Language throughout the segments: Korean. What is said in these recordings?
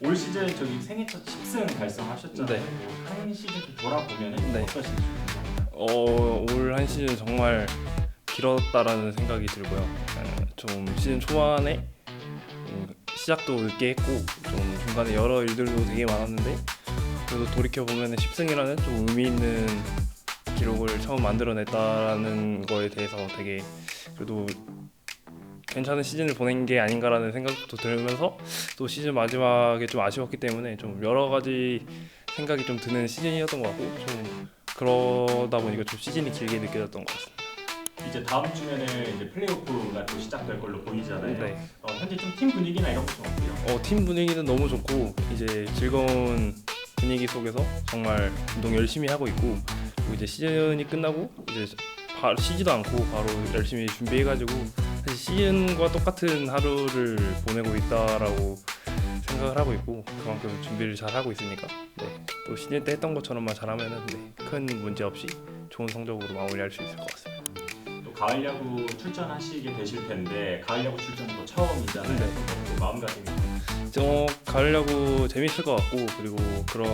올 시즌 저기 생애 첫 10승 달성하셨잖아요. 네. 뭐한 시즌 좀 돌아보면 네. 어떠신지 어, 올 한 시즌 정말 길었다라는 생각이 들고요. 어, 좀 시즌 초반에 음, 시작도 늦게 했고 좀 중간에 여러 일들도 되게 많았는데 그래도 돌이켜 보면 10승이라는 좀 의미 있는 기록을 처음 만들어냈다라는 거에 대해서 되게 그래도 괜찮은 시즌을 보낸 게 아닌가라는 생각도 들면서 또 시즌 마지막에 좀 아쉬웠기 때문에 좀 여러 가지 생각이 좀 드는 시즌이었던 것 같고 좀 그러다 보니까 좀 시즌이 길게 느껴졌던 것 같습니다. 이제 다음 주면은 이제 플레이오프가 또 시작될 걸로 보이잖아요. 네. 어, 현재 좀 팀 분위기나 이런 것좀 어때요? 어, 팀 분위기는 너무 좋고 이제 즐거운 분위기 속에서 정말 운동 열심히 하고 있고 이제 시즌이 끝나고 이제 쉬지도 않고 바로 열심히 준비해가지고 사실 시즌과 똑같은 하루를 보내고 있다라고 생각을 하고 있고 그만큼 준비를 잘 하고 있으니까 네. 또 시즌 때 했던 것처럼만 잘하면은 네. 큰 문제 없이 좋은 성적으로 마무리할 수 있을 것 같습니다. 또 가을 야구 출전하시게 되실 텐데 가을 야구 출전도 처음이잖아요. 네. 또 마음가짐이 어, 가을 야구 재밌을 것 같고 그리고 그런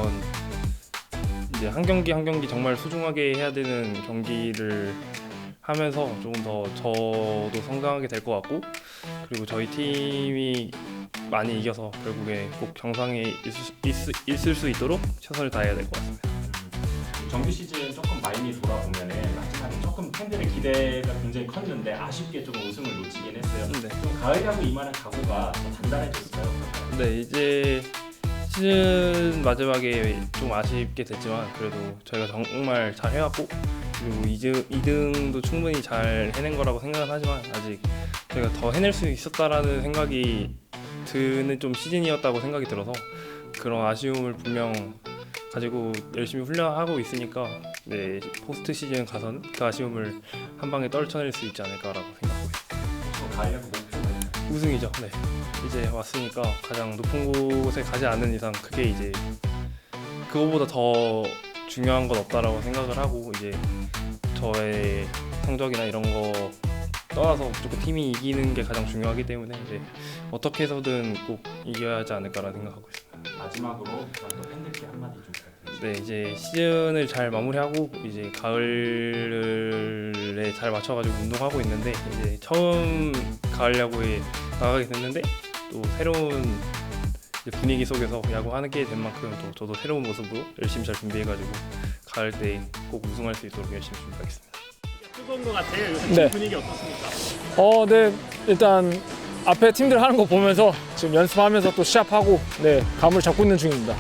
이제 한 경기 한 경기 정말 소중하게 해야 되는 경기를 하면서 조금 더 저도 성장하게 될 것 같고 그리고 저희 팀이 많이 이겨서 결국에 꼭 정상에 있을, 있을, 있을 수 있도록 최선을 다해야 될 것 같습니다. 음, 정규 시즌 조금 많이 돌아보면은 마지막에 조금 팬들의 기대가 굉장히 컸는데 아쉽게 조금 우승을 놓치긴 했어요. 네. 좀 가을 야구 임하는 각오가 더 단단해졌어요. 네 이제 시즌 마지막에 좀 아쉽게 됐지만 그래도 저희가 정말 잘 해왔고 그리고 2등, 2등도 충분히 잘 해낸 거라고 생각은 하지만 아직 저희가 더 해낼 수 있었다라는 생각이 드는 좀 시즌이었다고 생각이 들어서 그런 아쉬움을 분명 가지고 열심히 훈련하고 있으니까 네 포스트 시즌 가서는 그 아쉬움을 한 방에 떨쳐낼 수 있지 않을까라고 생각하고 있습니다. 목표는 우승이죠. 네. 이제 왔으니까 가장 높은 곳에 가지 않는 이상 그게 이제 그거보다 더 중요한 건 없다라고 생각을 하고 이제 저의 성적이나 이런 거 떠나서 무조건 팀이 이기는 게 가장 중요하기 때문에 이제 어떻게 해서든 꼭 이겨야 하지 않을까라는 생각하고 있습니다. 마지막으로 또 팬들께 한마디 좀 부탁드립니다. 네, 이제 시즌을 잘 마무리하고 이제 가을에 잘 맞춰가지고 운동하고 있는데 이제 처음 가을 야구에 나가게 됐는데 또 새로운 분위기 속에서 야구하는 게된 만큼 또 저도 새로운 모습으로 열심히 잘 준비해가지고 가을 때꼭 우승할 수 있도록 열심히 준비하겠습니다. 뜨거운 것 같아요. 요새 네. 분위기 어떻습니까? 어, 네. 일단 앞에 팀들 하는 거 보면서 지금 연습하면서 또 시합하고 네, 감을 잡고 있는 중입니다.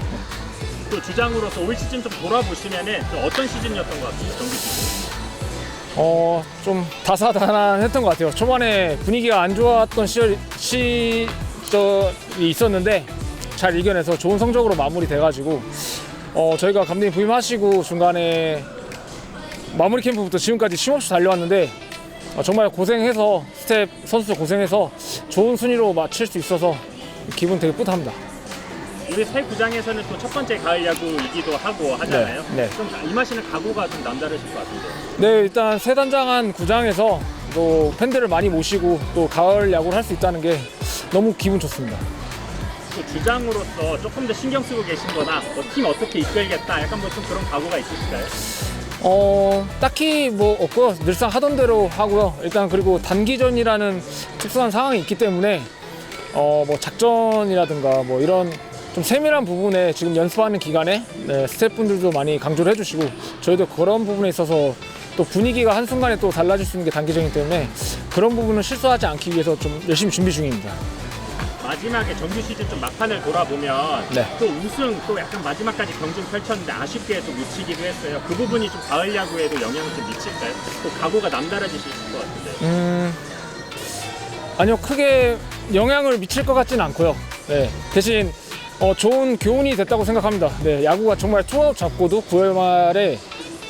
또 주장으로서 올 시즌 좀 돌아보시면은 좀 어떤 시즌이었던 것 같아요? 정규 시즌. 어, 좀 다사다난했던 것 같아요. 초반에 분위기가 안 좋았던 시절, 시절이 있었는데 잘 이겨내서 좋은 성적으로 마무리돼가지고 어, 저희가 감독님 부임하시고 중간에 마무리 캠프부터 지금까지 쉼없이 달려왔는데 어, 정말 고생해서 스텝 선수 고생해서 좋은 순위로 마칠 수 있어서 기분 되게 뿌듯합니다. 우리 새 구장에서는 또 첫 번째 가을 야구이기도 하고 하잖아요. 네, 네. 좀 임하시는 각오가 좀 남다르실 것 같은데. 네, 일단 세단장한 구장에서 또 팬들을 많이 모시고 또 가을 야구를 할 수 있다는 게 너무 기분 좋습니다. 또 주장으로서 조금 더 신경 쓰고 계신 거나 뭐 팀 어떻게 이끌겠다 약간 뭐 좀 그런 각오가 있으실까요? 어, 딱히 뭐 없고 늘상 하던 대로 하고요. 일단 그리고 단기전이라는 특수한 상황이 있기 때문에 어, 뭐 작전이라든가 뭐 이런 좀 세밀한 부분에 지금 연습하는 기간에 네, 스태프분들도 많이 강조를 해주시고 저희도 그런 부분에 있어서 또 분위기가 한순간에 또 달라질 수 있는 게 단기전이기 때문에 그런 부분은 실수하지 않기 위해서 좀 열심히 준비 중입니다. 마지막에 정규 시즌 좀 막판을 돌아보면 네. 또 우승 또 약간 마지막까지 경쟁 펼쳤는데 아쉽게 좀 놓치기도 했어요. 그 부분이 좀 가을 야구에도 영향을 좀 미칠까요? 또 각오가 남다르실 것 같은데. 음, 아니요 크게 영향을 미칠 것 같지는 않고요. 네, 대신 어, 좋은 교훈이 됐다고 생각합니다. 네, 야구가 정말 투아웃 잡고도 9월 말에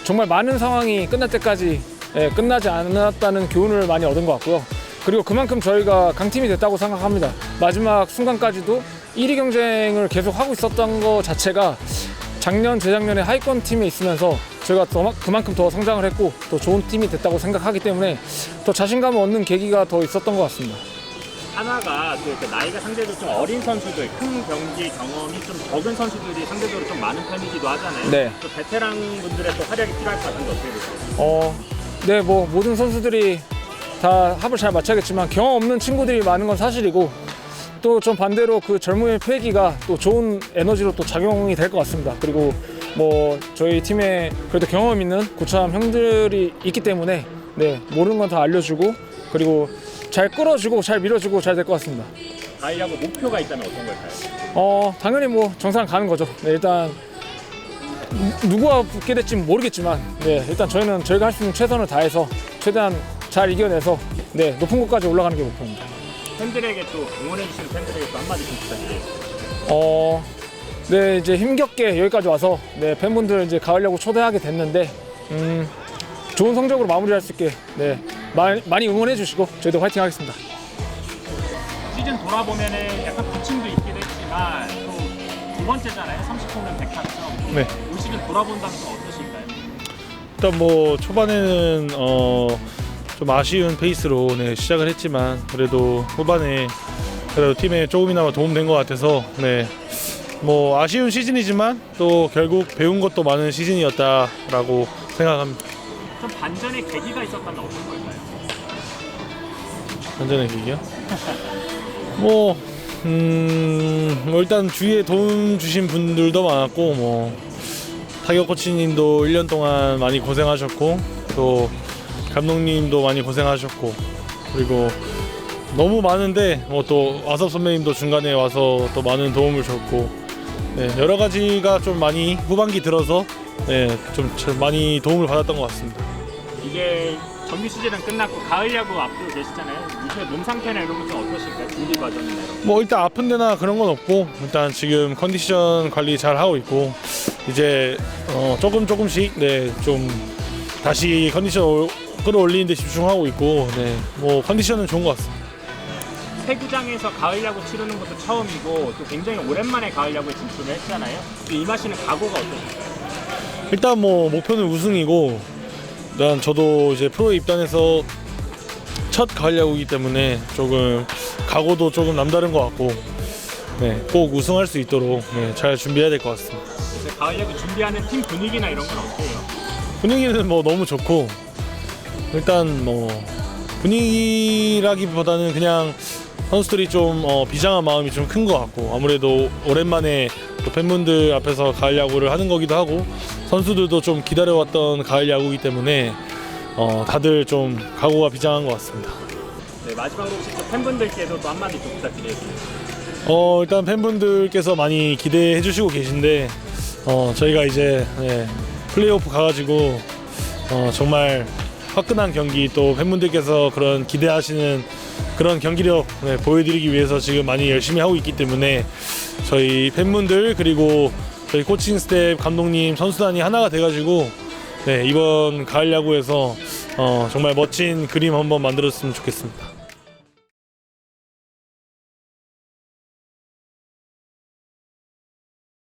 정말 많은 상황이 끝날 때까지 예, 끝나지 않았다는 교훈을 많이 얻은 것 같고요. 그리고 그만큼 저희가 강팀이 됐다고 생각합니다. 마지막 순간까지도 1위 경쟁을 계속 하고 있었던 것 자체가 작년, 재작년에 하위권 팀에 있으면서 저희가 더, 그만큼 더 성장을 했고 또 좋은 팀이 됐다고 생각하기 때문에 더 자신감을 얻는 계기가 더 있었던 것 같습니다. 하나가 또 이렇게 나이가 상대적으로 좀 어린 선수들, 큰 경기 경험이 좀 적은 선수들이 상대적으로 좀 많은 편이기도 하잖아요. 네. 또 베테랑 분들의 또 활약이 필요할 것 같은데 어떻게 보세요? 어, 네, 뭐 모든 선수들이 다 합을 잘 맞춰야겠지만 경험 없는 친구들이 많은 건 사실이고 또 좀 반대로 그 젊음의 패기가 또 좋은 에너지로 또 작용이 될 것 같습니다. 그리고 뭐 저희 팀에 그래도 경험 있는 고참 형들이 있기 때문에 네 모르는 건 다 알려주고 그리고 잘 끌어주고 잘 밀어주고 잘 될 것 같습니다. 가을야구 목표가 있다면 어떤 걸까요? 어 당연히 뭐 정상 가는 거죠. 네, 일단 누- 누구와 붙게 될지 모르겠지만 네 일단 저희는 저희가 할 수 있는 최선을 다해서 최대한 잘 이겨내서 네 높은 곳까지 올라가는 게 목표입니다. 팬들에게 또 응원해주시는 팬들에게 또 한마디 좀 부탁드리겠습니다. 어, 네 이제 힘겹게 여기까지 와서 네 팬분들 이제 가을야구 초대하게 됐는데 음 좋은 성적으로 마무리할 수 있게 네 많이, 많이 응원해 주시고 저희도 화이팅하겠습니다. 시즌 돌아보면은 약간 부침도 있기도 했지만 또 두 번째잖아요. 30홈런 100타점. 네. 올 시즌 돌아본다면 또 어떠실까요? 일단 뭐 초반에는 어, 좀 아쉬운 페이스로 네, 시작을 했지만 그래도 후반에 그래도 팀에 조금이나마 도움된 것 같아서 네. 뭐 아쉬운 시즌이지만 또 결국 배운 것도 많은 시즌이었다라고 생각합니다. 좀 반전의 계기가 있었다면 어떤 걸까요? 완전히 얘기요? 뭐, 음, 뭐 일단 주위에 도움 주신 분들도 많았고 뭐 타격 코치님도 1년 동안 많이 고생하셨고 또 감독님도 많이 고생하셨고 그리고 너무 많은데 뭐또 와섭 선배님도 중간에 와서 또 많은 도움을 줬고 네, 여러 가지가 좀 많이 후반기 들어서 네, 좀참 많이 도움을 받았던 것 같습니다. 이게 정규 시즌은 끝났고 가을 야구 앞두고 계시잖아요. 요즘에 몸 상태나 이런 것좀 어떠실까요? 준비 과정이나 이런 거. 뭐 일단 아픈 데나 그런 건 없고 일단 지금 컨디션 관리 잘 하고 있고 이제 어 조금 조금씩 네 좀 다시 컨디션 올- 끌어올리는 데 집중하고 있고 네 뭐 컨디션은 좋은 것 같습니다. 세구장에서 가을 야구 치르는 것도 처음이고 또 굉장히 오랜만에 가을 야구에 진출을 했잖아요. 또 임하시는 각오가 어떠실까요? 일단 뭐 목표는 우승이고 일단 저도 이제 프로에 입단해서 첫 가을 야구이기 때문에 조금 각오도 조금 남다른 것 같고 네 꼭 우승할 수 있도록 네, 잘 준비해야 될 것 같습니다. 이제 가을 야구 준비하는 팀 분위기나 이런 건 어때요? 분위기는 뭐 너무 좋고 일단 뭐 분위기라기보다는 그냥 선수들이 좀 어, 비장한 마음이 좀 큰 것 같고 아무래도 오랜만에 또 팬분들 앞에서 가을 야구를 하는 거기도 하고 선수들도 좀 기다려왔던 가을 야구이기 때문에 어, 다들 좀 각오가 비장한 것 같습니다. 네, 마지막으로 혹시 또 팬분들께도 또 한마디 좀 부탁드리겠습니다. 어, 일단 팬분들께서 많이 기대해 주시고 계신데 어, 저희가 이제 네, 플레이오프 가가지고 어, 정말 화끈한 경기 또 팬분들께서 그런 기대하시는 그런 경기력 네, 보여드리기 위해서 지금 많이 열심히 하고 있기 때문에 저희 팬분들 그리고 저희 코칭 스텝 감독님 선수단이 하나가 돼가지고 네, 이번 가을 야구에서 어, 정말 멋진 그림 한번 만들었으면 좋겠습니다.